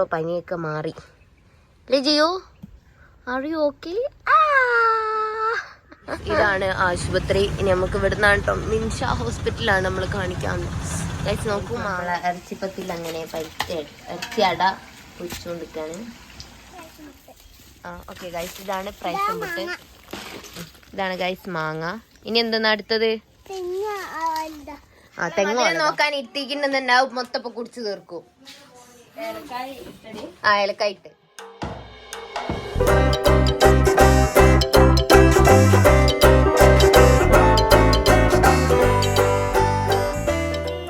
ഇപ്പൊ പനിയൊക്കെ മാറി. അല്ലേ ജിയോ ആർ യു ഓക്കെ ഇതാണ് ആശുപത്രി. ഇനി നമുക്ക് ഇവിടുന്ന് കേട്ടോ മിൻഷ ഹോസ്പിറ്റലാണ് നമ്മൾ കാണിക്കാൻ ഗൈസ് നോക്കൂ മാളെ ഇറച്ചിപ്പത്തിൽ അങ്ങനെ പരിച്ച് ഇറച്ചി അട കുടിച്ചുകൊണ്ടിരിക്കാണ് ആ ഓക്കെ ഗൈസ് ഇതാണ് പ്രൈസ് മുട്ട് ഇതാണ് ഗൈസ് മാങ്ങ. ഇനി എന്തെന്നാ അടുത്തത്? ആ തെങ്ങ നോക്കാൻ ഇത്തിക്കുന്നുണ്ടാവും മൊത്തം ഇപ്പൊ കുടിച്ചു തീർക്കും. ആ ഏലക്കായിട്ട്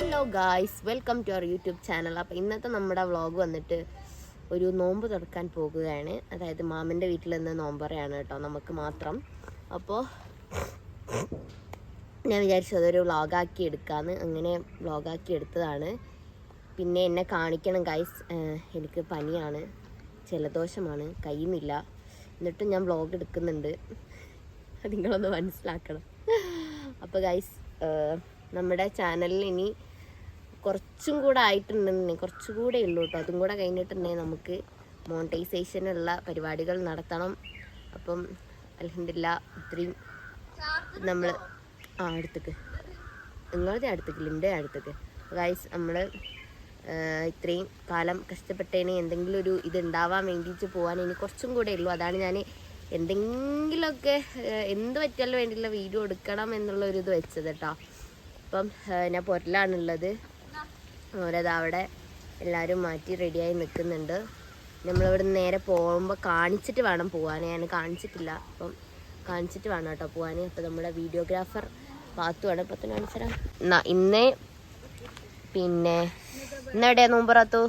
hello guys welcome to our YouTube channel അപ്പോൾ ഇന്നത്തെ നമ്മുടെ വ്ളോഗ് വന്നിട്ട് ഒരു നോമ്പ് തുറക്കാൻ പോകുകയാണ്. അതായത് മാമന്റെ വീട്ടിൽ നിന്ന് നോമ്പറയാണ് കേട്ടോ നമുക്ക് മാത്രം. അപ്പോൾ ഞാൻ വിചാരിച്ചു അതൊരു വ്ളോഗാക്കി എടുക്കാമെന്ന് അങ്ങനെ വ്ളോഗാക്കി എടുത്തതാണ്. പിന്നെ എന്നെ കാണിക്കണം ഗൈസ് എനിക്ക് പനിയാണ്. ജലദോഷമാണ്. കയ്യുന്നില്ല. എന്നിട്ടും ഞാൻ വ്ളോഗ് എടുക്കുന്നുണ്ട്. നിങ്ങളൊന്ന് മനസ്സിലാക്കണം. അപ്പോൾ ഗൈസ് നമ്മുടെ ചാനലിൽ ഇനി കുറച്ചും കൂടെ ആയിട്ടുണ്ടെന്നെ കുറച്ചും കൂടെ ഉള്ളൂ കേട്ടോ അതും കൂടെ കഴിഞ്ഞിട്ടുണ്ടെങ്കിൽ നമുക്ക് മോണിറ്റൈസേഷനുള്ള പരിപാടികൾ നടത്തണം. അപ്പം അലഹമില്ല ഇത്രയും നമ്മൾ ആ അടുത്തേക്ക്. നിങ്ങളുടെ അടുത്തേക്ക് ലിന്റെ അടുത്തേക്ക്. ഗൈസ് നമ്മൾ ഇത്രയും കാലം കഷ്ടപ്പെട്ടതിന് എന്തെങ്കിലും ഒരു ഇതുണ്ടാവാൻ വേണ്ടിയിട്ട് പോകാൻ ഇനി കുറച്ചും കൂടെ ഉള്ളൂ. അതാണ് ഞാൻ എന്തെങ്കിലുമൊക്കെ എന്ത് പറ്റിയാലും വേണ്ടിയുള്ള വീഡിയോ എടുക്കണം എന്നുള്ള ഒരു ഇത് വെച്ചത് കേട്ടോ. അപ്പം ഞാൻ പൊരലാണുള്ളത്. ഓരത് അവിടെ എല്ലാവരും മാറ്റി റെഡിയായി നിൽക്കുന്നുണ്ട്. നമ്മളിവിടെ നേരെ പോകുമ്പോൾ കാണിച്ചിട്ട് വേണം പോകാൻ ഞാൻ കാണിച്ചിട്ടില്ല. അപ്പം കാണിച്ചിട്ട് വേണം കേട്ടോ പോകാൻ അപ്പം നമ്മുടെ വീഡിയോഗ്രാഫർ പാത്തുവാണ് ഇപ്പം തന്നെ കാണിച്ചുതരാം എന്നാ ഇന്ന് പിന്നെ ഇന്നെവിടെയാ നോമ്പറാത്തു.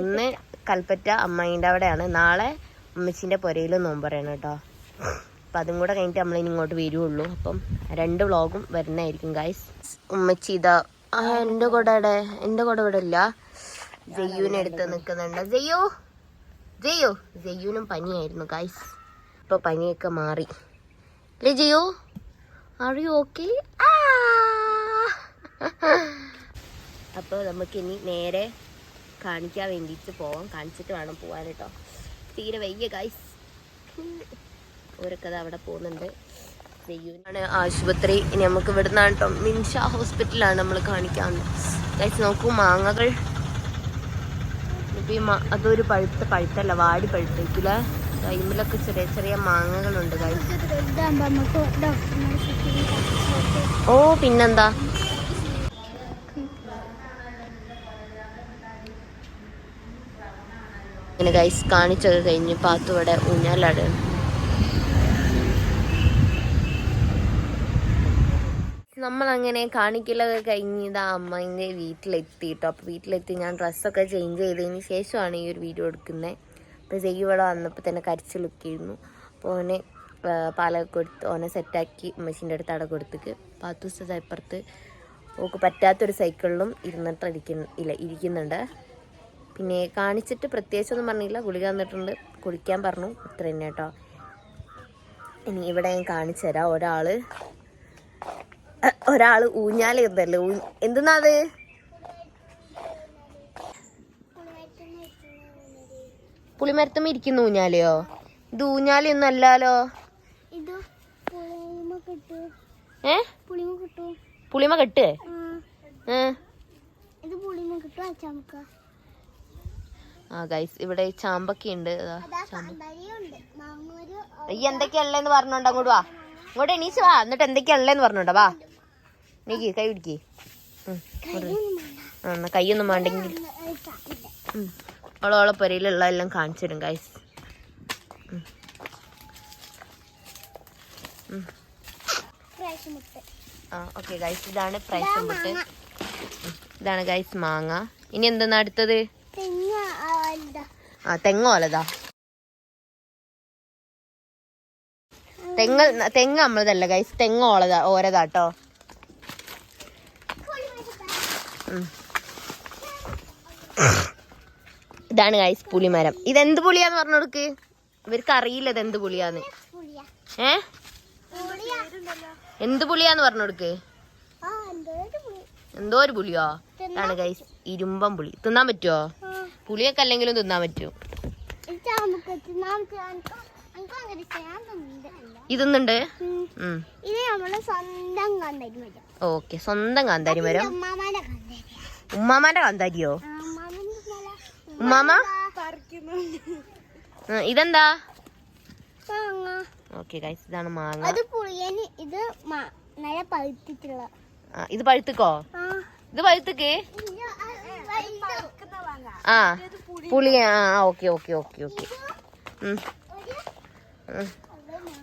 ഇന്ന് കൽപ്പറ്റ അമ്മയിന്റെ അവിടെയാണ്. നാളെ അമ്മച്ചിന്റെ പുരയിൽ നോമ്പറയാണ് കേട്ടോ. അപ്പം അതും കൂടെ കഴിഞ്ഞിട്ട് നമ്മൾ ഇനി ഇങ്ങോട്ട് വരുള്ളൂ അപ്പം രണ്ട് വ്ളോഗും വരുന്നതായിരിക്കും ഗൈസ് ഉമ്മച്ചി ഇതാ ആ എന്റെ കൂടെ ഇവിടെ എന്റെ കൂടെ ഇവിടെ ഇല്ല. ജയ്യൂനെ എടുത്ത് നിൽക്കുന്നുണ്ട് ജയ്യോ! ജയ്യോ! ജയ്യൂനും പനിയായിരുന്നു ഗൈസ് ഇപ്പോൾ പനിയൊക്കെ മാറി. അല്ലേ ജയ്യോ? ആർ യു ഓക്കെ അപ്പോൾ നമുക്കിനി നേരെ കാണിക്കാൻ വേണ്ടിയിട്ട് പോവാം. കാണിച്ചിട്ട് വേണം പോകാൻ കേട്ടോ. തീരെ വയ്യ ഗൈസ് ഓരൊക്കെ അവിടെ പോകുന്നുണ്ട്. ആണ് ആശുപത്രി. ഇനി നമുക്ക് ഇവിടുന്ന് കേട്ടോ. മിൻഷ ഹോസ്പിറ്റലാണ് നമ്മൾ കാണിക്കാൻ ഗൈസ് നോക്കൂ മാങ്ങകൾ. ഇപ്പം ഈ മാ അതൊരു പഴുത്ത പഴുത്തല്ല വാടി പഴുത്തേക്കില്ല ടൈമിലൊക്കെ ചെറിയ ചെറിയ മാങ്ങകളുണ്ട് ഗൈസ് ഓ പിന്നെന്താ? ഇങ്ങനെ ഗൈസ് കാണിച്ചൊക്കെ കഴിഞ്ഞ് പാത്തുവിടെ ഊഞ്ഞാലാണ് നമ്മളങ്ങനെ കാണിക്കലൊക്കെ കഴിഞ്ഞ് ഇതാ അമ്മേന്റെ വീട്ടിലെത്തി കേട്ടോ അപ്പോൾ വീട്ടിലെത്തി ഞാൻ ഡ്രസ്സൊക്കെ ചേഞ്ച് ചെയ്തതിന് ശേഷമാണ് ഈ ഒരു വീഡിയോ എടുക്കുന്നത് അപ്പോൾ ചെയ്യ ഇവിടെ വന്നപ്പോൾ തന്നെ കരിച്ചിലൊക്കെയായിരുന്നു അപ്പോൾ ഓനെ പാലൊക്കെ കൊടുത്ത് ഓനെ സെറ്റാക്കി മെഷീന്റെ അടുത്ത് അവിടെ കൊടുത്തിട്ട് പത്ത് ദിവസത്തെ അപ്പുറത്ത്. ഓക്ക് പറ്റാത്തൊരു സൈക്കിളിലും ഇരുന്നിട്ട് ഇരിക്കുന്ന ഇല്ല ഇരിക്കുന്നുണ്ട്. പിന്നെ കാണിച്ചിട്ട് പ്രത്യേകിച്ചൊന്നും പറഞ്ഞില്ല. ഗുളിക തന്നിട്ടുണ്ട്. കുടിക്കാൻ പറഞ്ഞു. ഇത്ര തന്നെ കേട്ടോ. ഇനി ഇവിടെ ഞാൻ കാണിച്ചു തരാം. ഒരാൾ അഹ് ഒരാൾ ഊഞ്ഞാലിരുന്നല്ലേ ഊ എന്തെന്നാ അത്? പുളിമരത്തമ്മ ഇരിക്കുന്ന ഊഞ്ഞാലയോ ഇത് ഊഞ്ഞാലൊന്നും അല്ലാലോ? പുളിമ കിട്ടു. ഏ? പുളിമ കിട്ടു. പുളിമ കെട്ട്? ഏ? ഇത് പുളിമ കിട്ടു അച്ചാമുക്ക ആ ഗൈസ് ഇവിടെ ചാമ്പക്ക ഉണ്ട് അതാ കാന്താരിയുണ്ട് മാങ്ങൂര് ഈ എന്തൊക്കെയല്ലേന്ന് പറഞ്ഞോണ്ട് അങ്ങോട്ട് വാ. ഇങ്ങോട്ട് എണീച്ച് വാ. എന്നിട്ട് എന്തൊക്കെയല്ലേന്ന് പറഞ്ഞോണ്ടാ വാ. നീക്ക് കൈ പിടിക്കേ. ആ എന്നാ കൈയൊന്നും വേണ്ടെങ്കിൽ. ഓളോളെ പുരയിലുള്ള എല്ലാം കാണിച്ചിടും ഗൈസ് മുട്ട് ആ ഓക്കെ ഗൈസ് ഇതാണ് പ്രൈസ് മുട്ട് ഇതാണ് ഗൈസ് മാങ്ങ. ഇനി എന്തെന്നാ അടുത്തത്? എന്താ തെങ്ങ് തെങ്ങോലതാ തെങ്ങ് തെങ്ങ് നമ്മളതല്ല ഗൈസ് തെങ്ങ് ഓളതാ ഓരതാട്ടോ. ഇതാണ് ഗൈസ് പുളിമരം. ഇതെന്ത് പുളിയാന്ന് പറഞ്ഞു കൊടുക്ക് ഇവർക്ക് അറിയില്ല ഇത് എന്ത് പുളിയാന്ന് പുളിയ ഏ എന്ത് പുളിയാന്ന് പറഞ്ഞു കൊടുക്ക് ആ എന്തോ ഒരു പുളിയോ? ഇതാണ് ഗൈസ് ഇരുമ്പം പുളി. തിന്നാൻ പറ്റുമോ ആ പുളിയൊക്കെ അല്ലെങ്കിലും തിന്നാൻ പറ്റും. ഇതൊന്നുണ്ട്. ഇത് നമ്മൾ സ്വന്തം കാന്താരി ഓക്കെ സ്വന്തം കാന്താരി മരം. ഉമ്മാമാന്റെ കാന്താരിയോ. ഉമ്മാമ? ഇതെന്താ? ഓക്കെ ഗൈസ് ഇതാണ് മാങ്ങ. പുളിയന് ഇത് പഴുത്തിക്കോ നല്ല പഴുത്തിട്ടുള്ള ഇത് പഴുത്തുക്കോ? ഇത് പഴുത്തക്ക്? ആ പുളി ആ ഓക്കെ ഓക്കെ ഓക്കെ ഓക്കെ.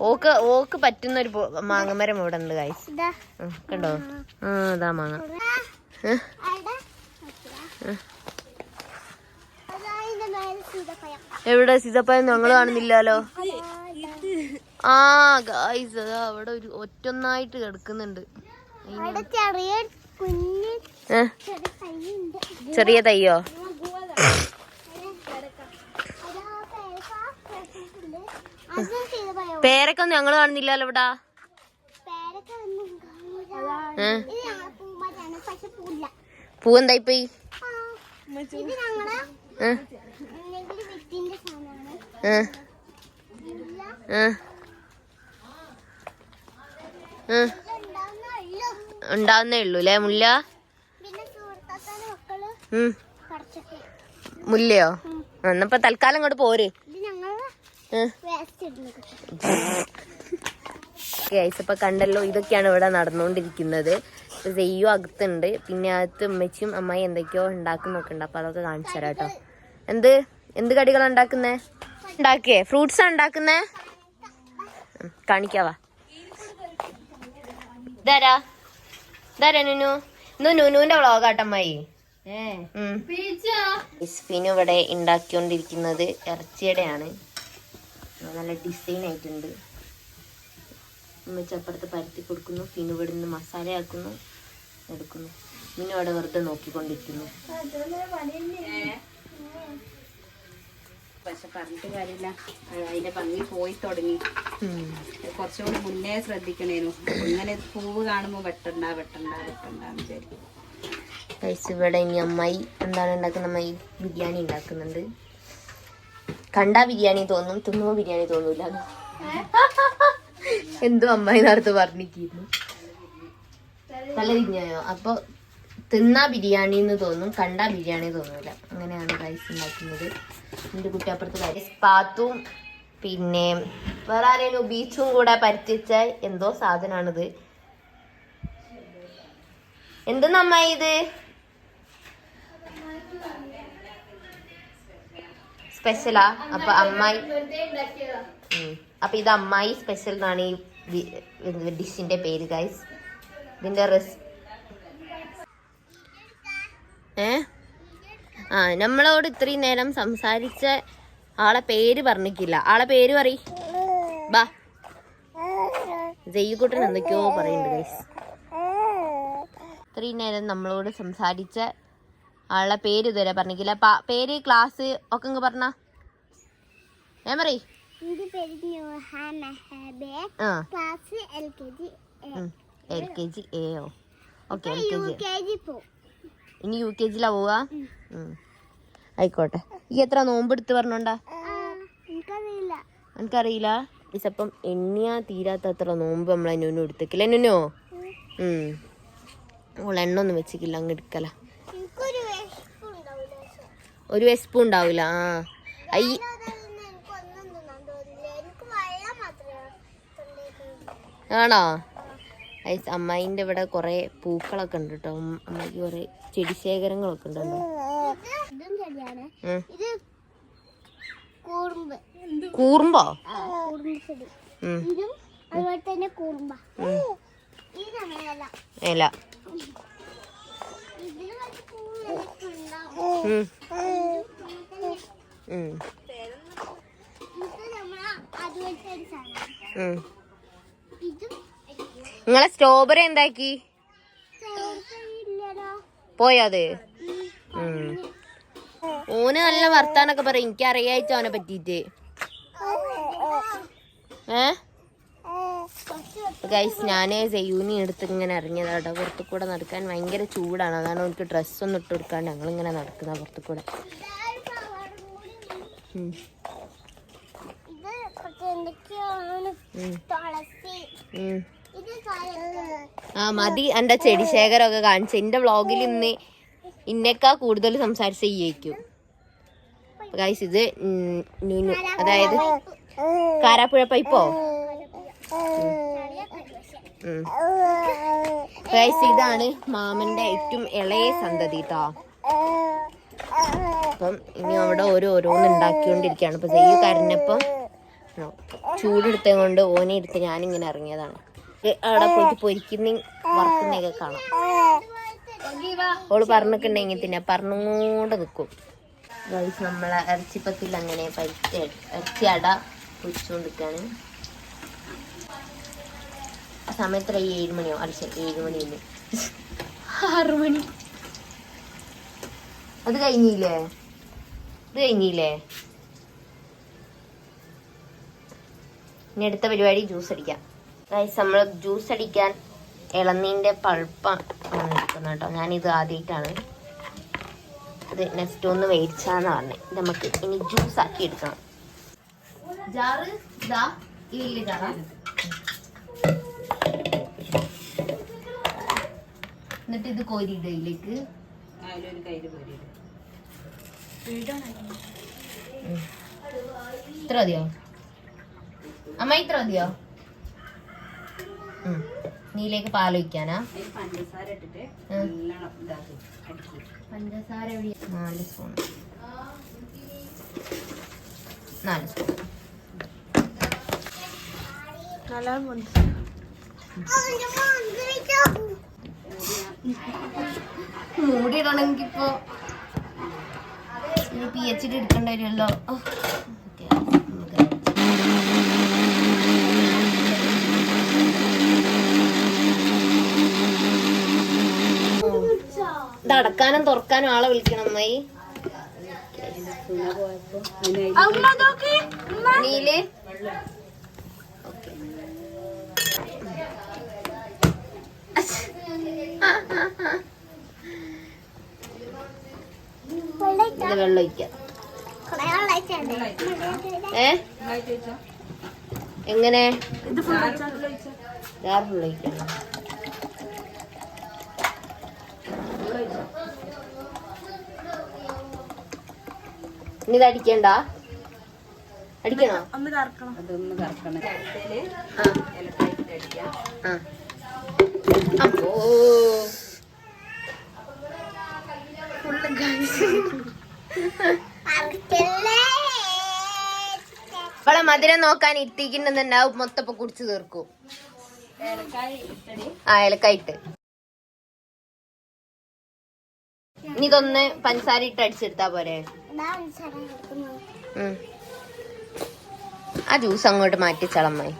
ഓക്ക് ഓക്ക് പറ്റുന്ന ഒരു മാങ്ങമരം ഇവിടെ ഉണ്ട് കായ്സ് കണ്ടോ? ആ അതാ മാങ്ങ. എവിടെ? സീതപ്പഴം ഞങ്ങൾ കാണുന്നില്ലല്ലോ. ആ ഗായ്സ് അതാ അവിടെ ഒരു ഒറ്റൊന്നായിട്ട് കിടക്കുന്നുണ്ട്. ചെറിയ കുഞ്ഞ്? ചെറിയ തയ്യോ പേരൊക്കെ കാണുന്നില്ലല്ലോ ഇവിടെ. ഒന്നും ഞങ്ങളെ പൂമ്പാറ്റാണ് പക്ഷെ പൂല്ല പൂവെന്തായി പോയി ഉണ്ടാവുന്നേ ഉള്ളൂ അല്ലേ മുല്ല പിന്നെ സുഹൃത്താത്താന്റെ മക്കൾ ഉം. പറിച്ചൊക്കെ മുല്ലയോ. എന്നപ്പോ തൽക്കാലം ഇങ്ങോട്ട് പോര്. ഇപ്പൊ കണ്ടല്ലോ ഇതൊക്കെയാണ് ഇവിടെ നടന്നുകൊണ്ടിരിക്കുന്നത്. സെയ്യോ അകത്തുണ്ട്. പിന്നെ അകത്ത് ഉമ്മച്ചും അമ്മായി എന്തൊക്കെയോ ഉണ്ടാക്കുന്നൊക്കെ ഉണ്ട്. അപ്പൊ അതൊക്കെ കാണിച്ചു തരാം കേട്ടോ. എന്ത്? എന്ത് കടികളാ ഉണ്ടാക്കുന്നേ? ഉണ്ടാക്കിയേ? ഫ്രൂട്ട്സാ ഉണ്ടാക്കുന്നേ? കാണിക്കാവാ ഇതാരാ? ഇതാരാ നുനു? ഇന്ന് നുനുവിന്റെ വ്ളോഗാട്ടമ്മായി ഫിനു ഇവിടെ ഉണ്ടാക്കിക്കൊണ്ടിരിക്കുന്നത് ഇറച്ചിയുടെയാണ്. നല്ല ഡിസൈൻ ആയിട്ടുണ്ട്. ഉമ്മച്ചപ്പുറത്ത് പരത്തി കൊടുക്കുന്നു. ഫിനു ഇവിടെ നിന്ന് മസാല ആക്കുന്നു എടുക്കുന്നു. മിനു അവിടെ വെറുതെ നോക്കിക്കൊണ്ടിരിക്കുന്നു. പക്ഷെ പറഞ്ഞിട്ട് കാര്യമില്ല. അത് അതിന്റെ ഭംഗി പോയി തുടങ്ങി. കുറച്ചുകൂടി മുന്നേ ശ്രദ്ധിക്കണേനു. ഇങ്ങനെ പൂവ് കാണുമ്പോ വെട്ടണ്ട വെട്ടണ്ട വെട്ടണ്ടെന്ന് വിചാരിക്കും. ഗൈസ് ഇവിടെ ഇനി അമ്മായി എന്താണ് ഉണ്ടാക്കുന്ന അമ്മായി? ബിരിയാണി ഉണ്ടാക്കുന്നുണ്ട്. കണ്ടാ ബിരിയാണി തോന്നും തിന്നുമ്പോ ബിരിയാണി തോന്നൂല. എന്തോ അമ്മായി നേരത്തെ പറഞ്ഞിരിക്കുന്നു. നല്ല ബിരിയാണിയോ? അപ്പൊ തിന്നാ ബിരിയാണി എന്ന് തോന്നും കണ്ടാ ബിരിയാണി തോന്നൂല. അങ്ങനെയാണ് റൈസ് ഉണ്ടാക്കുന്നത്. എന്റെ കുട്ടി അപ്പുറത്ത് റൈസ് പാത്തും പിന്നെ വേറെ ആരെങ്കിലും ബീച്ചും കൂടെ പരിചയിച്ച എന്തോ സാധനമാണിത്. എന്തെന്നമ്മ ഇത്? സ്പെഷ്യലാ അപ്പൊ അമ്മായി. അപ്പൊ ഇത് അമ്മായി സ്പെഷ്യൽ എന്നാണ് ഈ ഡിഷിന്റെ പേര് ഗൈസ് ഇതിന്റെ റെസ് ഏ? ആ നമ്മളോട് ഇത്രയും നേരം സംസാരിച്ച ആളെ പേര് പറഞ്ഞിട്ടില്ല. ആളെ പേര് പറ ബാ. ജയ്യക്കുട്ടൻ എന്തൊക്കെയോ പറയുന്നുണ്ട് ഗൈസ് ഇത്രയും നേരം നമ്മളോട് സംസാരിച്ച ആളുടെ പേര് ഇതുവരെ പറഞ്ഞില്ല പേര് ക്ലാസ് ഒക്കെ പറഞ്ഞ? ഞാൻ പറയ്. എൽ കെ ജി എയോ ഓക്കെ എൽ കെ ജി ഇനി യു കെ ജിയിലാ പോവാ. ആയിക്കോട്ടെ. ഈ എത്ര നോമ്പെടുത്ത് പറഞ്ഞോണ്ടാ? ആ, എനിക്കറിയില്ല. ഇസപ്പം എണ്ണിയാ തീരാത്ത അത്ര നോമ്പ് നമ്മളെ നുനു എടുത്തേക്കില്ല എന്നോ ഉം. ഓൾ എണ്ണ ഒന്നും വെച്ചിട്ടില്ല അങ്ങ് എടുക്കല. ഒരു വിശപ്പും ഉണ്ടാവില്ല. ആ. ഐ ആണോ? ഐസ് അമ്മായിന്റെ ഇവിടെ കുറേ പൂക്കളൊക്കെ ഉണ്ട് കേട്ടോ. അമ്മയ്ക്ക് കുറെ ചെടി ശേഖരങ്ങളൊക്കെ ഉണ്ട് കേട്ടോ. ഇതും ചെടിയാണ്. ഇത് കൂർമ്പ്. അതുപോലെ തന്നെ കൂർമ്പ. ഇല കുറച്ച് പൂവ് ഉണ്ടാവും ഉം. ഉം. ഇത് നമ്മളെ അതുപോലത്തെ ഒരു സാധനം ഉം. ഇതും നിങ്ങളെ സ്ട്രോബെറി എന്താക്കി? പോയോ അത്? ഓന് നല്ല വർത്താനൊക്കെ പറയും. എനിക്ക് അറിയായിട്ട് അവനെ പറ്റിയിട്ട്. ഏ? ഗൈസ് ഞാൻ സെയൂനി എടുത്ത് ഇങ്ങനെ ഇറങ്ങിയതാട്ടോ പുറത്തു കൂടെ നടക്കാൻ ഭയങ്കര ചൂടാണ്. അതാണ് എനിക്ക് ഡ്രസ്സൊന്നും ഇട്ട് കൊടുക്കാണ്ട് ഞങ്ങളിങ്ങനെ നടക്കുന്ന പുറത്തു കൂടെ ഇത് എന്തൊക്കെയാണ്? തുളസി. ആ മതി. എന്റെ ചെടി ശേഖരമൊക്കെ കാണിച്ചു. എന്റെ വ്ളോഗിൽ ഇന്ന് ഇന്നേക്കാ കൂടുതൽ സംസാരിച്ച ഈയേക്കും ഗൈസ് ഇത് അതായത് കാരാപ്പുഴ പൈപ്പോ? ഗൈസ് ഇതാണ് മാമന്റെ ഏറ്റവും ഇളയ സന്തതി ട്ടോ. അപ്പം ഇനി അവിടെ ഓരോരോന്ന് ഉണ്ടാക്കിക്കൊണ്ടിരിക്കുകയാണ്. അപ്പം ചെയ്യ് കരഞ്ഞപ്പം ചൂടെടുത്തത് കൊണ്ട് ഓനെ എടുത്ത് ഞാനിങ്ങനെ ഇറങ്ങിയതാണ്. അവിടെ പോയിട്ട് പൊരിക്കുന്ന വർക്കുന്നൊക്കെ കാണാം. ഓൾ പറഞ്ഞിട്ടുണ്ടെങ്കിൽ തന്നെ പറഞ്ഞുകൊണ്ട് നിൽക്കും ഗൈസ് നമ്മളെ ഇറച്ചിപ്പത്തിൽ അങ്ങനെ ഇറച്ചി അട പൊരിച്ചുകൊണ്ടിരിക്കുകയാണ് സമയത്ര ഏഴ് മണിയോ അടിച്ച ഏഴ് മണി ആറ് മണി. അത് കഴിഞ്ഞില്ലേ? ഇത് കഴിഞ്ഞില്ലേ? ഇനി അടുത്ത പരിപാടി ജ്യൂസ് അടിക്കാം. ഗൈസ് നമ്മൾ ജ്യൂസ് അടിക്കാൻ ഇളനീന്റെ പൾപ്പാണ് എടുക്കുന്നത് കേട്ടോ. ഇത് ആദ്യമായിട്ടാണ് ഇത് നെക്സ്റ്റ് ഒന്ന് മേടിച്ചാന്ന് പറഞ്ഞത് നമുക്ക് ഇനി ജ്യൂസ് ആക്കി എടുക്കണം ജാറ് ഇതാ ഈ വലിയ ജാറാ എന്നിട്ട് ഇത് കോരിയിടയിലേക്ക് അതിലൊരു കയ്യിൽ പോരിയിടും ഇത്ര മതിയോ? അമ്മ ഇത്ര മതിയോ. നീലേക്ക് പാലൊഴിക്കാനാ അതിൽ പഞ്ചസാര നാല് സ്പൂൺ. നാല് സ്പൂൺ. മൂടിയിടണമെങ്കിൽ ഇപ്പോ ഇനി പി എച്ച് ഡി എടുക്കേണ്ടി വരുമല്ലോ. ഇത് അടക്കാനും തുറക്കാനും ആളെ വിളിക്കണം അമ്മായി. നീൽ. ഇത് വെള്ളം ഒഴിക്കാം. ഏ? എങ്ങനെ? ഫുൾ ഒഴിക്കണം ഇനി ഇത് അടിക്കണ്ട? അടിക്കണോ? അതൊന്ന് കറക്കണം. അപ്പോ അവളെ മധുരം നോക്കാൻ ഇത്തിക്കുന്നുണ്ടാവും മൊത്തപ്പൊ കുടിച്ചു തീർക്കും. ആ ഏലക്കായിട്ട് ഇനി ഇതൊന്ന് പഞ്ചസാര ഇട്ട് അടിച്ചെടുത്താ പോരെ? ഉം. ആ ജ്യൂസ് അങ്ങോട്ട് മാറ്റി ചളമ്മായി.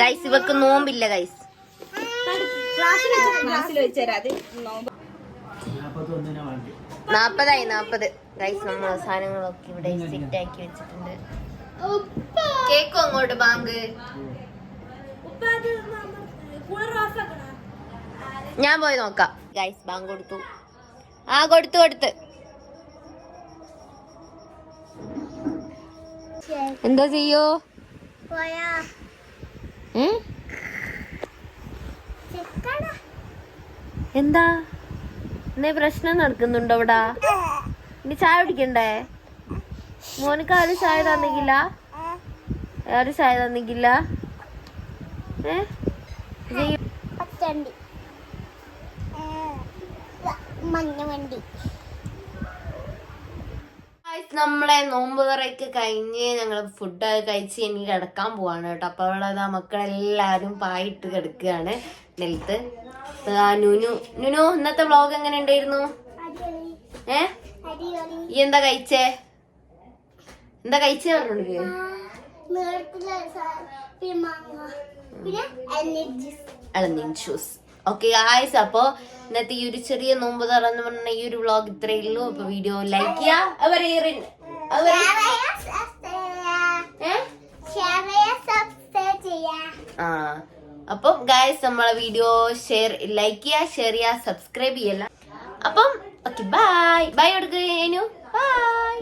ഗൈസ് ഇവക്ക് നോമ്പില്ല ഗൈസ് ഗ്ലാസ്സിൽ വെച്ചുതരാം അത് നോമ്പ്. നാപ്പതായി നാപ്പത്. ഗൈസ് നമ്മൾ സാധനങ്ങളൊക്കെ ഇവിടെ സെറ്റ് ആക്കി വെച്ചിട്ടുണ്ട്. കേക്കും അങ്ങോട്ട് ബാങ്ക്? ഞാൻ പോയി നോക്കാം. ഗൈസ് ബാങ്ക് കൊടുത്തു. ആ കൊടുത്തു കൊടുത്ത്. എന്താ ചെയ്യോ? എന്താ? എന്തേ പ്രശ്നം നടക്കുന്നുണ്ടോ ഇവിടെ ഇനി ചായ കുടിക്കണ്ടേ? മോനക്ക് ആരും ചായ തന്നിക്കില്ല. ആരും ചായ തന്നിക്കില്ല. ഏ? നമ്മളെ നോമ്പ് തുറയൊക്കെ കഴിഞ്ഞ് ഞങ്ങൾ ഫുഡ് കഴിച്ച് ഇനി കിടക്കാൻ പോവാണ് കേട്ടോ. അപ്പൊ അവിടെ മക്കളെല്ലാരും പായിട്ട് കിടക്കുകയാണ്. നിലത്ത് ആ, നുനു നുനു ഇന്നത്തെ വ്ലോഗ് എങ്ങനെ ഉണ്ടായിരുന്നു? ഏ? ഈ എന്താ കഴിച്ചേ? എന്താ കഴിച്ചേ പറഞ്ഞു ഇളനീൻ ജ്യൂസ് ഓക്കെ ആയിസ് അപ്പോ ഇന്നത്തെ ഈ ഒരു ചെറിയ നോമ്പ് തുറന്ന് പറഞ്ഞ ഈ ഒരു വ്ളോഗ് ഇത്രയേ ഉള്ളൂ. അപ്പൊ വീഡിയോ ലൈക്ക് അവരെ ചെയ്യാ. ആ. അപ്പം ഗായ്സ് നമ്മളെ വീഡിയോ ഷെയർ ലൈക്ക് ചെയ്യുക ഷെയർ ചെയ്യുക സബ്സ്ക്രൈബ് ചെയ്യല്ല അപ്പം ഓക്കെ ബൈ ബൈ കൊടുക്കുന്നു ബൈ